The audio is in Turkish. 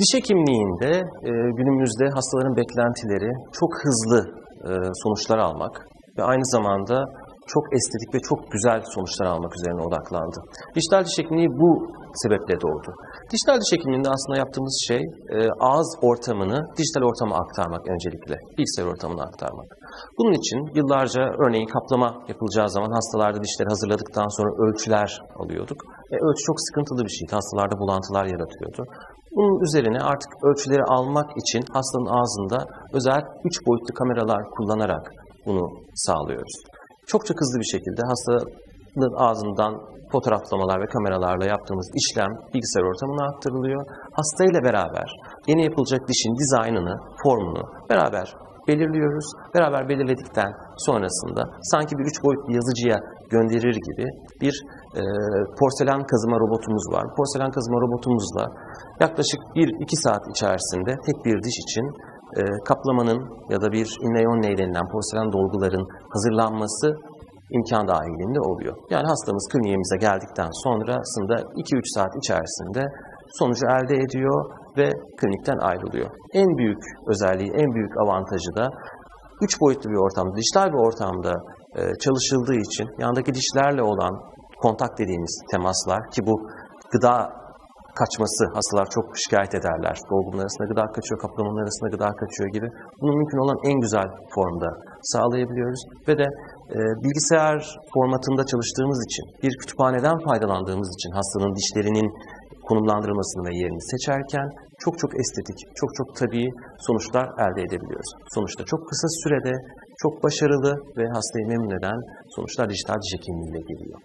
Diş hekimliğinde e, günümüzde hastaların beklentileri çok hızlı e, sonuçlar almak ve aynı zamanda çok estetik ve çok güzel sonuçlar almak üzerine odaklandı. Dijital diş hekimliği bu sebeple doğdu. Dijital diş hekimliğinde aslında yaptığımız şey e, ağız ortamını dijital ortama aktarmak öncelikle, bilgisayar ortamına aktarmak. Bunun için yıllarca örneğin kaplama yapılacağı zaman hastalarda dişleri hazırladıktan sonra ölçüler alıyorduk. E, ölçü çok sıkıntılı bir şeydi, hastalarda bulantılar yaratıyordu. Bunun üzerine artık ölçüleri almak için hastanın ağzında özel 3 boyutlu kameralar kullanarak bunu sağlıyoruz. Çok çok hızlı bir şekilde hastanın ağzından fotoğraflamalar ve kameralarla yaptığımız işlem bilgisayar ortamına aktarılıyor. Hastayla beraber yeni yapılacak dişin dizaynını, formunu beraber belirliyoruz. Beraber belirledikten sonrasında sanki bir üç boyutlu yazıcıya gönderir gibi bir e, porselen kazıma robotumuz var. Porselen kazıma robotumuzla yaklaşık 1-2 saat içerisinde tek bir diş için e, kaplamanın ya da bir inlay denilen porselen dolguların hazırlanması imkan dahilinde oluyor. Yani hastamız kliniğimize geldikten sonrasında 2-3 saat içerisinde sonucu elde ediyor ve klinikten ayrılıyor. En büyük özelliği, en büyük avantajı da 3 boyutlu bir ortamda, dijital bir ortamda e, çalışıldığı için yandaki dişlerle olan kontak dediğimiz temaslar ki bu gıda kaçması hastalar çok şikayet ederler. Dolgunun arasında gıda kaçıyor, kaplamanın arasında gıda kaçıyor gibi. Bunu mümkün olan en güzel formda sağlayabiliyoruz. Ve de e, bilgisayar formatında çalıştığımız için, bir kütüphaneden faydalandığımız için hastanın dişlerinin konumlandırılmasını ve yerini seçerken çok çok estetik, çok çok tabii sonuçlar elde edebiliyoruz. Sonuçta çok kısa sürede çok başarılı ve hastayı memnun eden sonuçlar dijital diş geliyor.